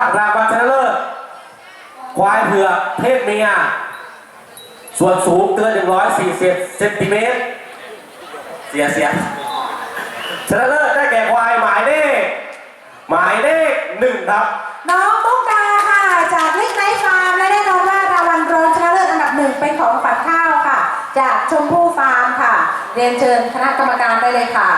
รางวัลชนะเลิศควายเผือกเพศเมีย ส่วนสูงเกิน 140เซนติเมตร เสียเสียชนะเลิศได้แก่ควายหมายเลขหมายเลขหนึ่งครับ น้องมุกดาค่ะ จากลิกไนท์ฟาร์มและแน่นอนว่ารางวัลรองชนะเลิศอันดับหนึ่งเป็นของฝันข้าวค่ะ จากชมพู่ฟาร์มค่ะ เรียนเชิญคณะกรรมการได้เลยค่ะ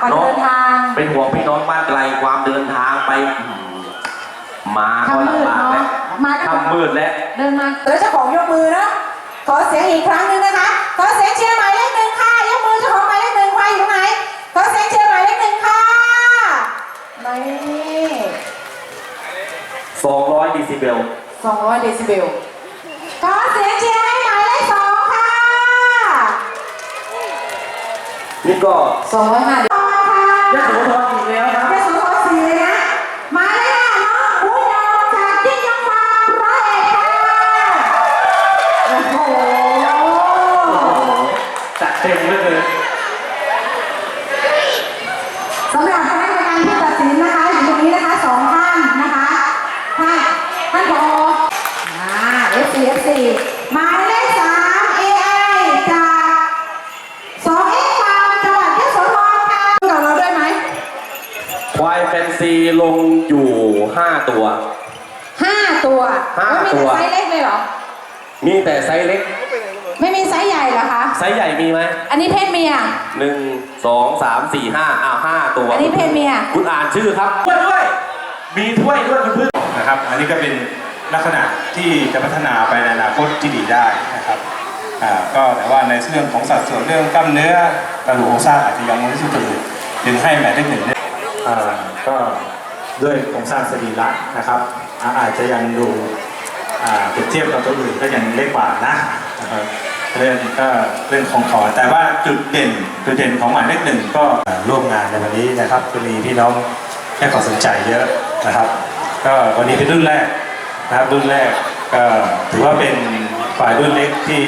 ก่อนเนอะเดินทาง เป็นห่วงพี่น้องบ้านไกลความเดินทางไปอื้อหือมาก็ทำมืดลำบากเนาะแล้วมาก็ทำมืดแล้วเดินมา แล้วเจ้าของยกมือนะขอเสียงอีกครั้งหนึ่งนะคะ ขอเสียงเชียร์หมายเลขหนึ่งค่ะ ยกมือเจ้าของหมายเลขหนึ่งควายอยู่ตรงไหน ขอเสียงเชียร์หมายเลขหนึ่งค่ะนี่200ดีซิเบล200เดซิเบล ขอเสียงเชียร์ให้หมายเลขสองค่ะนี่ก็205เดซิเบลค่ะยะโสธ รอี สามสี่ห้าอ้าวห้าตัวอันนี้เพศเมียคุณอ่านชื่อครับถ้วยด้วย มีถ้วยด้วยคุณพึ่งนะครับ อันนี้ก็เป็นลักษณะที่จะพัฒนาไปในอนาคตที่ดีได้นะครับอ่าก็แต่ว่าในเรื่องของสัดส่วนเรื่องกล้ามเนื้อกระดูกโครงสร้างอาจจะยังไม่ที่สุดเลยจึงให้หมายเลขหนึ่งเนี่ยอ่าก็ด้วยโครงสร้างสรีระนะครับอ่าอาจจะยังดูอ่าเปรียบเทียบกับตัวอื่นก็ยังเล็กกว่านะนะครับ เรื่องก็เรื่องของขอ แต่ว่าจุดเด่นจุดเด่นของหมายเลขหนึ่งก็อ่าร่วมงานในวันนี้นะครับก็มีพี่น้องให้ความสนใจเยอะนะครับ ก็วันนี้เป็นรุ่นแรกนะครับรุ่นแรกก็ถือว่าเป็นฝ่ายรุ่นเล็กที่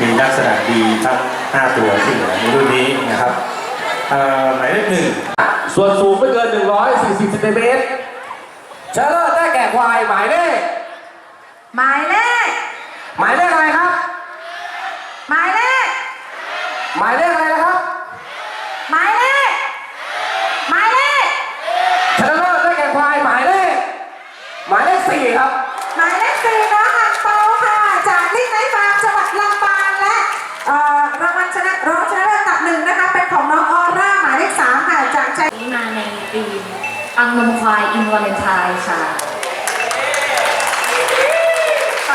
มีลักษณะดีทั้ง5ตัวที่เหลือในรุ่นนี้นะครับเอ่อหมายเลขหนึ่งส่วนสูงไม่เกิน 140เซนติเมตรชนะเลิศได้แก่ควายหมายเลขหมายเลขหมายเลขอะไรครับ หมายเลข หมายเลขอะไรนะครับ หมายเลข หมายเลข ชนะเลิศได้แก่ควายหมายเลข หมายเลขสี่ครับ หมายเลขสี่น้องอังเปาค่ะ จากลิกไนท์ฟาร์มจังหวัดลำปางและเอ่อรางวัลชนะรองชนะเลิศอันดับหนึ่งนะคะ เป็นของน้องออร่าหมายเลขสามค่ะจากชัยนี้มาในธีมอังนมควายอินวาเลนไทน์ค่ะ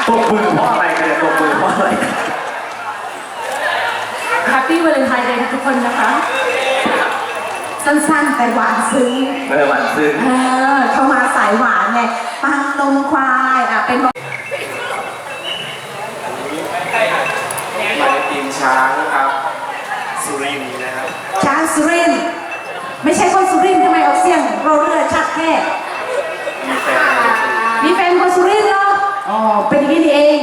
ตบมือเพราะอะไรกันเนี่ยตบมือเพราะอะไร แฮปปี้วาเลนไทน์เดย์ทุกคนนะคะ สั้นๆแต่หวานซึ้งเมื่อวันซึ้งเออเข้ามาสายหวานไงปังนมควายอะเป็นมาในทีมช้างครับ สุรินทร์นะครับ ช้างสุรินทร์ไม่ใช่คนสุรินทร์ทำไมออกเสียงโรเรือชัดแค่มีแฟนเป็นคนมีแฟนคนสุรินทร์เหรออ๋อเป็นอย่างนี้นี่เอง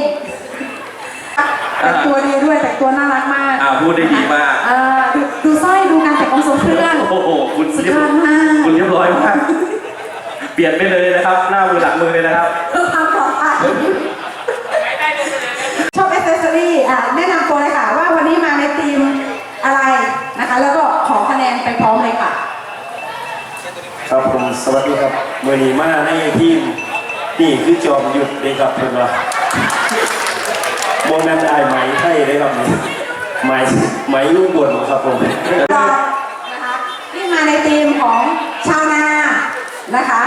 แต่งตัวดีด้วยแต่งตัวน่ารักมากอ่าพูดได้ดีมากเออดูดูสร้อยดูการแต่งองค์ทรงเครื่องโอ้โหคุณสุดเรียบยอดมากคุณเรียบร้อยมากเปลี่ยนไปเลยนะครับ หน้ามือหลังมือเลยนะครับเพื่อความปลอดภัยชอบเอเซสซอรี่อะแนะนำตัวเลยค่ะ ว่าวันนี้มาในทีมอะไรนะคะ แล้วก็ขอคะแนนไปพร้อมเลยค่ะ ครับผมสวัสดีครับเมื่อนี้มาในทีมนี่คือจอมหยุดเลยครับเพื่อนว่า โมนันได้ไหมไทยเลยครับนี่ไหมไหมลูกบนครับผมนะคะที่มาในทีมของชาวนานะคะ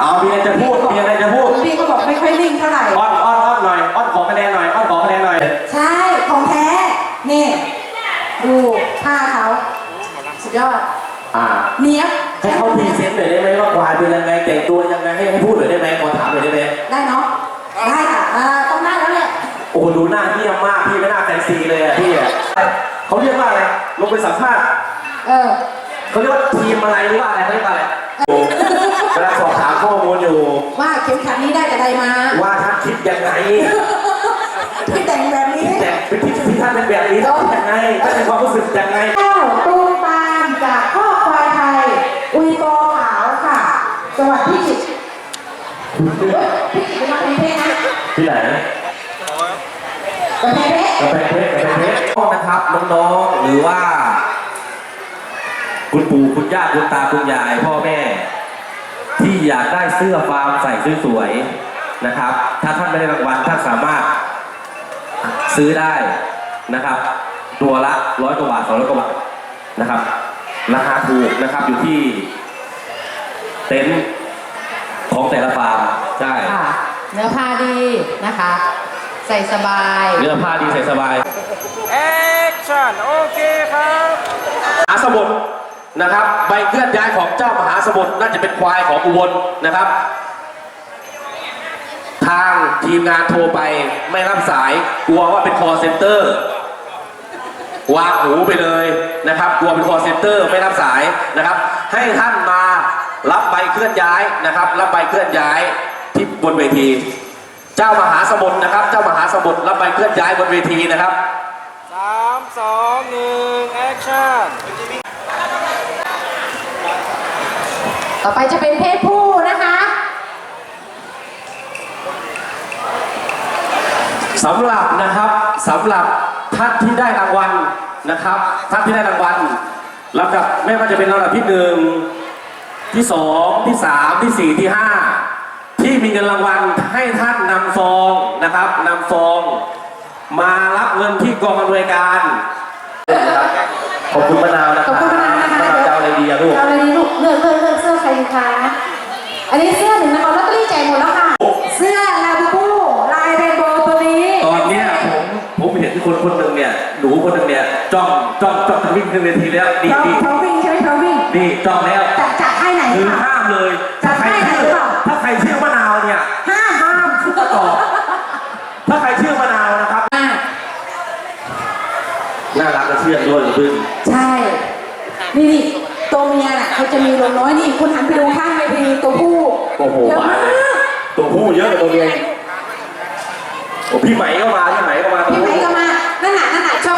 เอามีอะไรจะพูดมีอะไรจะพูดพี่ก็บอกไม่ค่อยนิ่งเท่าไหร่อ้อนอ้อนอ้อนหน่อยอ้อนขอคะแนนหน่อยอ้อนขอคะแนนหน่อย ใช่ของแท้นี่ดูผ้าเขาสุดยอดอ่าเนี้ยบ วายเป็นยังไงแต่งตัวยังไงให้ให้พูดหน่อยได้ไหมขอถามหน่อยได้ไหมได้เนาะ ได้ค่ะอ่าต้องได้แล้วแหละโอ้โหดูหน้าเยี่ยมมากพี่ไม่น่าแฟนซีเลยอะพี่อะเขาเรียกว่าอะไรลงไปสัมภาษณ์เออ เขาเรียกว่าทีมอะไรหรือว่าอะไรเขาเรียกว่าอะไรโอ้เวลาสอบถามข้อมูลอยู่ ว่าเข็มขัดนี้ได้แต่ใดมาว่าท่านคิดยังไงที่แต่งแบบนี้แต่เป็นที่ที่ท่านเป็นแบบนี้ท่านคิดยังไงท่านมีความรู้สึกยังไง ข้าวตูมตามจากข้อควายไทย อุยโตขาวค่ะ จังหวัดพิจิตรเฮ้ยพิจิตรเป็นมาเป็นเพชรนะ ที่ไหนกำแพงเพชรกระแพงเพชรกระแพงเพชรนะครับน้องๆหรือว่า คุณปู่คุณย่าคุณตาคุณยายพ่อแม่ ที่อยากได้เสื้อฟาร์มใส่สวยๆนะครับ ถ้าท่านไม่ได้รางวัลท่านสามารถซื้อได้นะครับ ตัวละร้อยกว่าบาทสองร้อยกว่าบาทนะครับราคาถูกนะครับอยู่ที่ เต็นท์ของแต่ละฟาร์มใช่ค่ะ เนื้อผ้าดีนะคะ ใส่สบายเนื้อผ้าดีใส่สบายแอคชั่นโอเคครับมหาสมุทรนะครับใบเคลื่อนย้ายของเจ้ามหาสมุทรน่าจะเป็นควายของอุบลนะครับ ทางทีมงานโทรไปไม่รับสายกลัวว่าเป็นคอเซ็นเตอร์วางหูไปเลยนะครับ กลัวเป็นคอเซ็นเตอร์ไม่รับสายนะครับ ให้ท่านมารับใบเคลื่อนย้ายนะครับ รับใบเคลื่อนย้าย ที่บนเวที เจ้ามหาสมุทรนะครับ เจ้ามหาสมุทรรับใบเคลื่อนย้ายบนเวทีนะครับสามสองหนึ่งแอคชั่นต่อไปจะเป็นเพศผู้นะคะสำหรับนะครับสำหรับท่านที่ได้รางวัลนะครับท่านที่ได้รางวัลลำดับไม่ว่าจะเป็นลำดับที่หนึ่งที่สองที่สามที่สี่ที่ห้า ที่มีเงินรางวัลให้ท่านนำซองนะครับนำซอง มารับเงินที่กองอำนวยการ ขอบคุณมะนาวนะคขรัอบบคุณมากนะคะมะนาวจะเอาอะไรดีอะลูก เอาเลยดีลูกเลือกเลือกเลือกเสื้อใครดีคะอันนี้เสื้อหนึ่งนะคะลอตเตอรี่แจกหมดแล้วค่ะ เสื้อลาบูบูลายเรนโบว์ตัวนี้ตอนเนี้ยผมผมเห็นคนคนหนึ่งเนี่ยหนูคนหนึ่งเนี่ยจ้องจ้องจ้องจะวิ่งขึ้นเวทีแล้วนี่เรานี่เราวิ่งใช่ไหมเราวิ่งนี่จ้องแล้วจะจะให้ไหนคือค่ะ ห้ามเลยจัถ้าดใครให้ไหนชื่อหรือเปล่า ถ้าใคร ชื่อมะนาวเนี่ยห้ามห้ามก็ตอบถ้าใครชื่อมะนาวนะครับอ่าน่ารักและเชื่อด้วยหรือพึ่งใช่ นี่นี่ตัวเมียน่ะเขาจะมีลมน้อยนี่คุณหันไปดูข้างเวทีตัวผู้โอ้โหเยอะมามากเลยตัวผู้เยอะกว่าตัวเมียอีกโอ้พี่ไหมก็มาพี่ไหมก็มาพี่ไหมก็มา นั่นน่ะนั่นน่ะช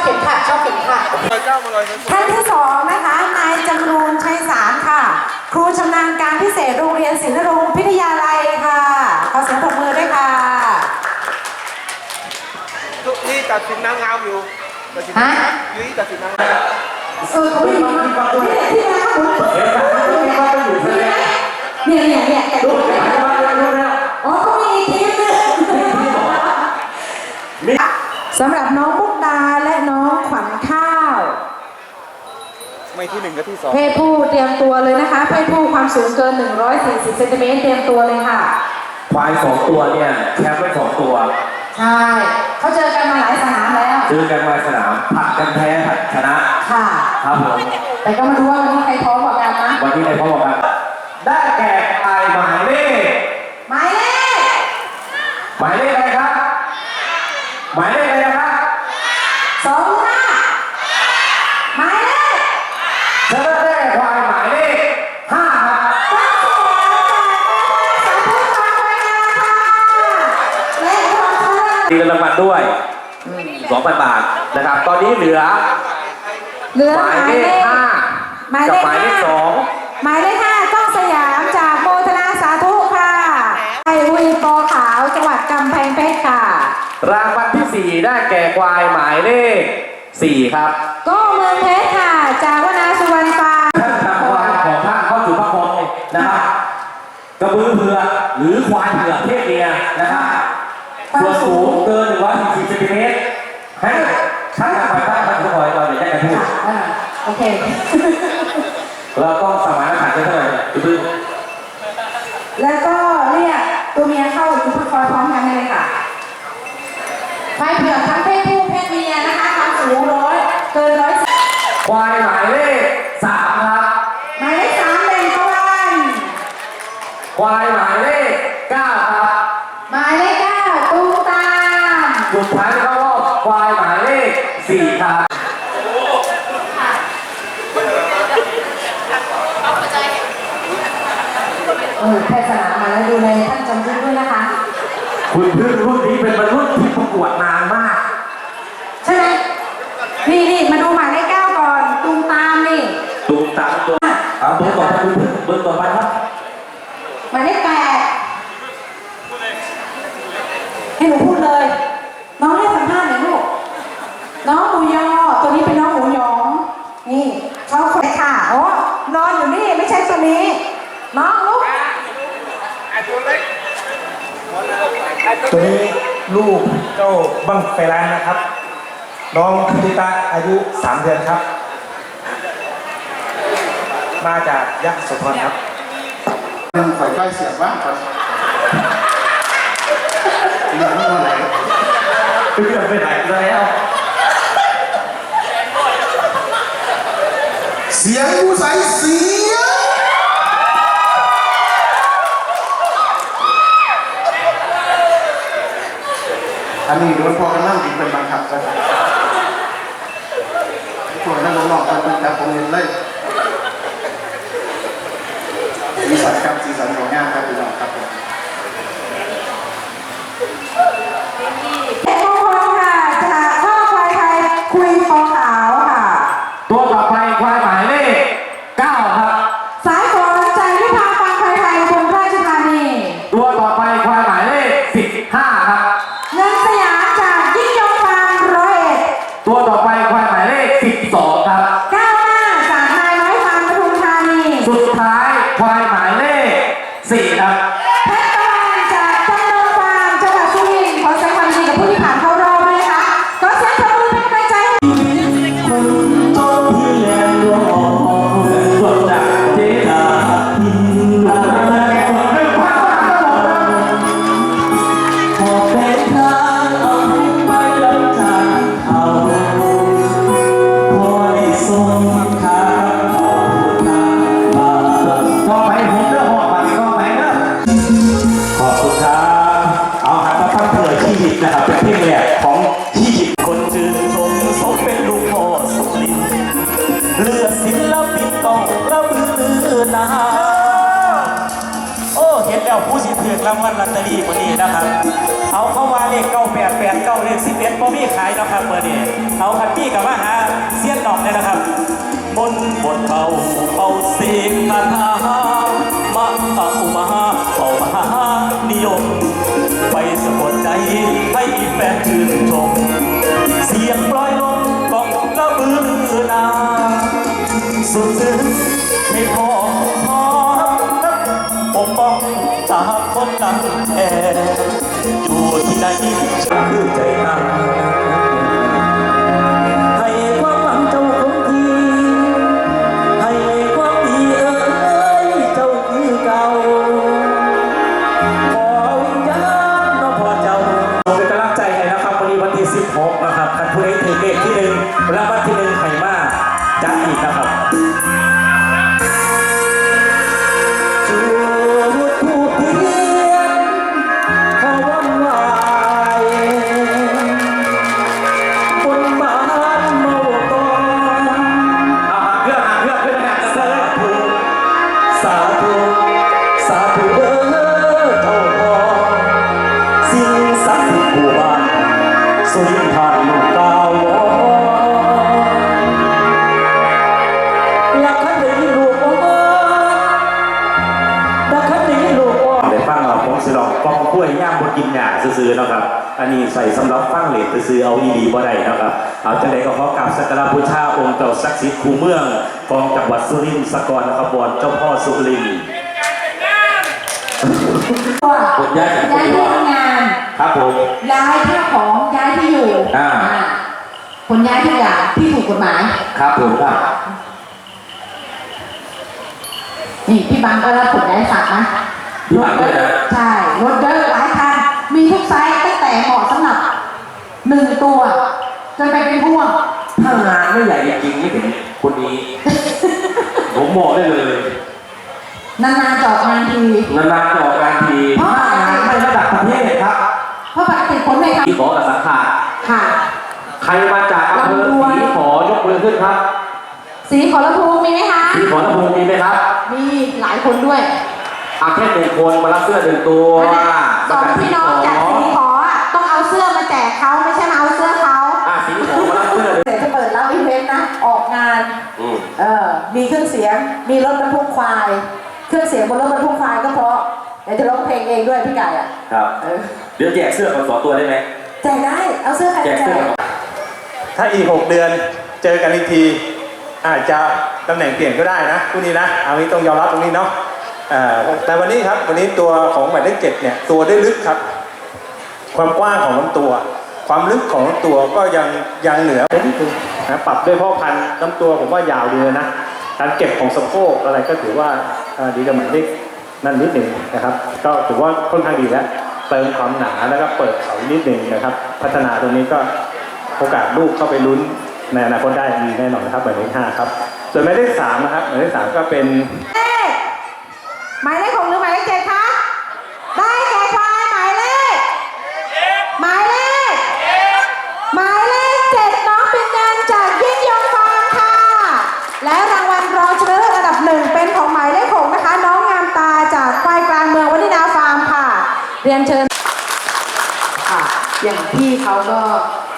อบเข็มขัดชอบเข็มขัดเจ้ามาเลยท่านที่สองนะคะนายจำรูนชัยสารค่ะ ครูชำนาญการพิเศษโรงเรียนศิลปรงค์พิทยาลัยค่ะ ขอเสียงปรบมือด้วยค่ะนี่ตัดสินนางงามอยู่ตัดสินฮะนี่ตัดสินนางงามเออเขามีที่ที่นะคุณเห็นไหมพี่ว่าไปอยู่ทะเลเนี่ยเนี่ยเนี่ยแต่ดูดูเห็นไหมว่าดูแล้วอ๋อเขามีอีกทีมหนึงมีสำหรับน้องมุกดาและน้องขวัญข้าว ไม่ ที่หนึ่งก็ที่สองเพศผู้เตรียมตัวเลยนะคะ เพศผู้ความสูงเกิน 140เซนติเมตรเตรียมตัวเลยค่ะ ควายสองตัวเนี่ยแคปไว้สองตัวใช่เขาเจอกันมาหลายสนามแล้วเจอกันมาสนามผัดกันแพ้ผัดชนะค่ะ ครับผมแต่ก็มาดูว่าวันนี้ใครพร้อมกว่ากันนะวันนี้ในพ่อบอกกันได้แก่ควายหมายเลข หมายเลข หมายเลขอะไรครับ หมายเลขอะไรนะครับ สองห้าหมายเลข ชนะได้ควายหมายเลขห้าครับ ตั้งสองจากแม่สาธุฟังไว้นะคะและความเชื่อ มีเงินรางวัลด้วย2,000บาทนะครับ ตอนนี้เหลือเหลือหหมามายยเลเลขขห้าหมายกับเลขหมายเลขห้าสองหมายเลขห้าต้องสยามจากโมทนาสาธุค่ะไอวุยปอขาวจังหวัดกำแพงเพชรค่ะ รางวัลที่สี่ได้แก่ควายหมายเลขสี่ครับ ก็เมืองเพชรค่ะ จากวนาสุวรรณฟาร์มท่านนำควายของท่านเข้าจุดประคองนะครับกระบือเผือกหรือควายเผือกเพศเมี โอเค เราต้องสมานฉันท์กันเท่าไหร่พี่พึ่งแล้วก็เรียกตัวเมียเข้าจุดคอยพร้อมกันเลยค่ะควายเผือกทั้งเพศผู้เพศเมียนะคะความสูงร้อยเกินร้อยสิบควายหมายเลขสามครับ หมายเลขสามเด่นตะวันควายหมายเลขเก้าครับ หมายเลขเก้าตูมตาม สุดท้ายเข้ารอบควายหมายเลขสี่ครับ เออแพทย์สนามมาแล้วดูในท่านจำยุทธด้วยนะคะ คุณพึ่งรุ่นนี้เป็นรุ่นที่ประกวดนานมาก ใช่ไหมนี่นี่มาดูหมายเลขเก้าก่อนตูมตามนี่ตูมตามตัวเอาเบอร์ต่อไปคุณพึ่งเบอร์ต่อไปครับหมายเลขแปดให้หนูพูดเลย น้องให้สัมภาษณ์หน่อยลูกน้องหมูยอตัวนี้เป็นน้องหมูหยองนี่เขาคนค่ะโอ้นอนอยู่นี่ไม่ใช่ตัวนี้ น้องลูก ตัวนี้ลูกเจ้าบังไฟแลนนะครับ น้องตุตะอายุ 3 เดือนครับ มาจากยักษ์โสธรครับมันข่อยใกล้เสียบ้างครับเรื่องนี้มาไหนเพื่อนไปไหนแล้วเสียงผู้ใส่เสี อันนี้โดนพอกันนั่งกินเป็นบังคับกันพวกนั่งนอกกันเป็นแต่ผมเห็นเลยสีสันครับสีสันของงานครับพี่น้องครับ บ่มีขายนะครับเบอร์นี้เอาคันพี่กับมาหาเสี้ยนดอกเลยนะครับบนบนเป่าเป่าเสีงคาถามาอุมาเป่ามานิยม ไปสะกดใจให้แฟนชื่นชม เสียงปล่อยลมกองกระบือนาสุดซึ้งให้พอพอปกป้องจากคนดังแท้อยู่ ที่ไหนคือใจตั้ง ใส่สำหรับฟังเลทซื้อๆเอาอีดีบ่ได้เนาะครับเอาจังไดก็ขอกราบสักการะบูชาองค์เจ้าศักดิ์สิทธิ์คูเมืองของจังหวัดสุรินทร์สกลนครบเจ้าพ่อสุรินทร์ตัวผมย้ายจากย้ายที่ทำงานครับผมย้ายข้าวของย้ายที่อยู่อ่าอผลย้ายทุกอย่างที่ถูกกฎหมายครับผมครับนี่พี่บังก็รับผลย้ายสัตว์นะพี่บังด้วยนะใช่ หมาะสำหรับหนึ่งตัวจนไปเป็นพ่วงถ้างานไม่ใหญ่จริงๆนี่เป็นคนนี้ ผมบอกได้เลย นานๆจะออกงานทีนานๆจะออกงานทีถ้างานไม่ระดับประเทศครับเพราะปกติคนไม่ทที่ขอกับสังขารำค่ะ ใครมาจากอำเภอศรีขอยกมือขึ้นครับสีขอรภูมิมีไหมคะศรีขอลำพูนมีไหมครับ มีหลายคนด้วยเอาแค่หนึ่งคนมารับเสื้อหนึ่งตัวสองพี่น้องจากสีข เขาไม่ใช่มาเอาเสื้อเขาอะสีขอมารับเสื้อหนึ่งเดี๋ยวจะเปิดรับอีเวนต์นะ ออกงาน อืมเออ มีเครื่องเสียง มีรถบรรทุกควาย เครื่องเสียงบนรถบรรทุกควายก็เพราะ เดี๋ยวจะร้องเพลงเองด้วยพี่ไก่อะ ครับ เออ เดี๋ยวแจกเสื้อกันสองตัวได้ไหมแจกได้ เอาเสื้อใครแจกแจเสื้อก ถ้าอีก 6 เดือนเจอกันอีกที อาจจะตำแหน่งเปลี่ยนก็ได้นะคู่นี้นะเอานี้ต้องยอมรับตรงนี้เนาะเอ่อแต่วันนี้ครับวันนี้ตัวของหมายเลขเจ็ดเนี่ยตัวได้ลึกครับ ความกว้างของลำตัว ความลึกของตัวก็ยังยังเหนือไปนิดนึงนะปรับด้วยพ่อพันธุ์ลำตัวผมว่ายาวดีเลยนะการเก็บของสะโพกอะไรก็ถือว่าดีกับหมายเลขนั่นนิดหนึ่งนะครับ ก็ถือว่าค่อนข้างดีแล้วเติมความหนาแล้วก็เปิดเขานิดหนึ่งนะครับ พัฒนาตรงนี้ก็โอกาสลูกเข้าไปลุ้นในอนาคตได้มีแน่นอนครับหมายเลขห้าครับ ส่วนหมายเลขสามนะครับหมายเลขสามก็เป็นหมายเลข เรียนเชิญค่ะอย่างพี่เขาก็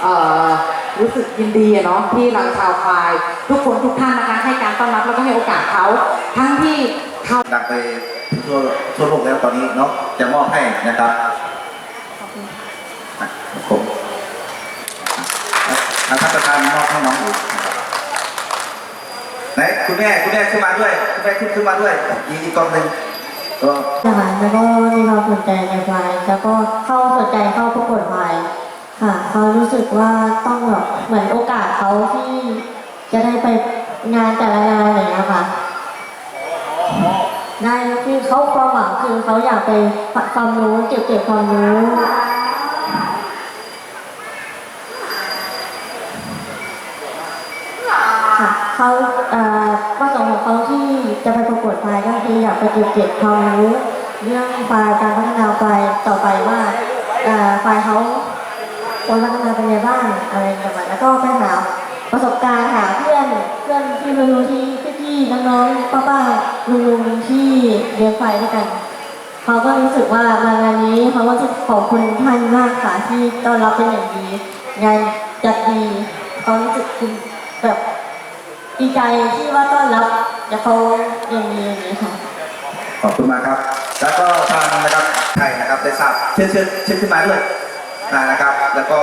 เอ่อรู้สึกยินดีอะเนาะที่เราชาวควาย ทุกคนทุกท่านนะคะให้การต้อนรับแล้วก็ให้โอกาสเขาทั้งที่เขาดังไปทั่วทั่วโลกแล้วตอนนี้เนาะจะมอบให้นะครับอะผมทางท่านประธานมอบให้น้องอูไหนคุณแม่คุณแม่ขึ้นมาด้วยคุณแม่ขึ้นขึ้นมาด้วยยีอีกกองหนึ่ง ก็ค่ะแล้วก็มีความสนใจในควายแล้วก็เข้าสนใจเข้าประกวดควายค่ะเขารู้สึกว่าต้องแบบเหมือนโอกาสเขาที่จะได้ไปงานแต่ละงานอะไรอย่างเงี้ยค่ะได้คือเขาความหวังคือเขาอยากไปความรู้เก็บเก็บความรู้ค่ะเขาเอ่อ จะไปประกวดควายก็คืออยากไปเก็บเก็บความรู้เรื่องควายการพัฒนาควายต่อไปว่าเอ่อควายเขาควรพัฒนาเป็นยังไงบ้างอะไรประมาณแล้วก็ไปหาประสบการณ์หาเพื่อนเพื่อนที่รู้ที่พี่ๆน้องๆป้าๆลุงๆที่เลี้ยงควายด้วยกันเขาก็รู้สึกว่ามางานนี้เขาก็จะขอบคุณท่านมากค่ะที่ต้อนรับเป็นอย่างดีงานจัดดีเขารู้สึกคุณแบบดีใจที่ว่าต้อนรับ และเขาอย่างดีอย่างนี้ค่ะ ขอบคุณมากครับ แล้วก็ทางนะครับไทยนะครับได้ทราบเชิญเชิญเชิญขึ้นมาด้วยนะนะครับ แล้วก็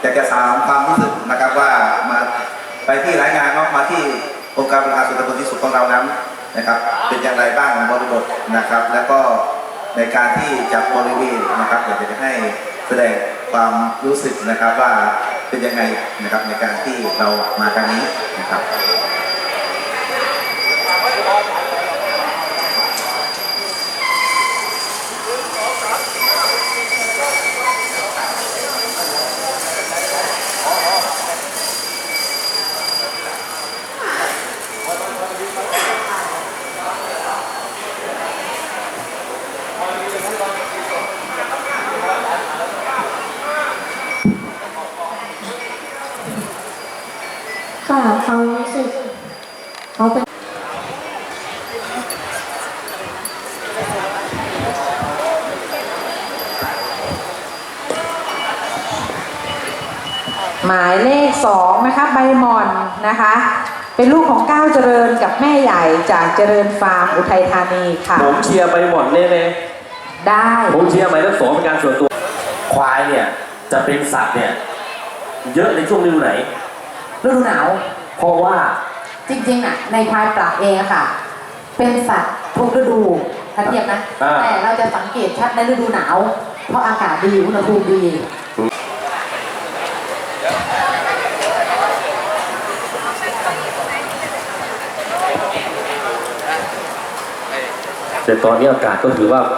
อยากจะถามความรู้สึกนะครับว่ามาไปที่รายงานเนาะมาที่องค์การบริหารส่วนตำบลที่สุดของเรานั้นนะครับเป็นอย่างไรบ้างบริบทนะครับ แล้วก็ในการที่จัดบริเวณนะครับอยากจะให้แสดงความรู้สึกนะครับว่าเป็นยังไงนะครับในการที่เรามาครั้งนี้นะครับ Thank you. ายเลขสองนะคะใบหมอนนะคะ เป็นลูกของก้าวเจริญกับแม่ใหญ่จากเจริญฟาร์มอุทัยธานีค่ะ ผมเชียร์ไปหมดแน่เลยได้ผมเชียร์หมายเลขสองเป็นการส่วนตัว ควายเนี่ยจะเป็นสัตว์เนี่ยเยอะในช่วงฤดูไหน ฤดูหนาว เพราะว่าจริงๆน่ะในควายปลาเองอะค่ะ เป็นสัตว์ทุกฤดูถ้าเทียบนะ อ่า แต่เราจะสังเกตชัดในฤดูหนาว เพราะอากาศดีอุณหภูมิดี แต่ตอนนี้อากาศก็ถือว่า